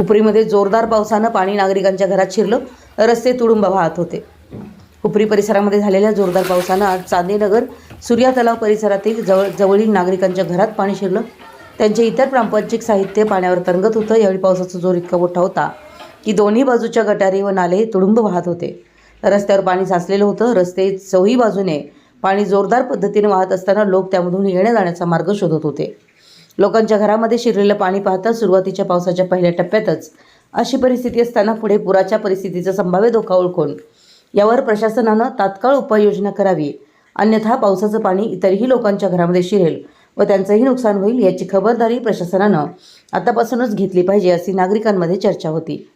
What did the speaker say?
हुपरीमध्ये जोरदार पावसानं पाणी नागरिकांच्या घरात शिरलं. रस्ते तुडुंब वाहत होते. हुपरी परिसरामध्ये झालेल्या जोरदार पावसानं आज चांदेनगर सूर्या तलाव परिसरातील जवळ जवळील नागरिकांच्या घरात पाणी शिरलं. त्यांचे इतर प्रापंचिक साहित्य पाण्यावर तरंगत होतं. यावेळी पावसाचा जोर इतका मोठा होता की दोन्ही बाजूच्या गटारी व नाले तुडुंब वाहत होते. रस्त्यावर पाणी साचलेलं होतं. रस्ते चौही बाजूने पाणी जोरदार पद्धतीने वाहत असताना लोक त्यामधून येण्या जाण्याचा मार्ग शोधत होते. लोकांच्या घरामध्ये शिरलेलं पाणी पाहता सुरुवातीच्या पावसाच्या पहिल्या टप्प्यातच अशी परिस्थिती असताना पुढे पुराच्या परिस्थितीचा संभाव्य धोका ओळखून यावर प्रशासनानं तात्काळ उपाययोजना करावी. अन्यथा पावसाचं पाणी इतरही लोकांच्या घरामध्ये शिरेल व त्यांचंही नुकसान होईल याची खबरदारी प्रशासनानं आतापासूनच घेतली पाहिजे अशी नागरिकांमध्ये चर्चा होती.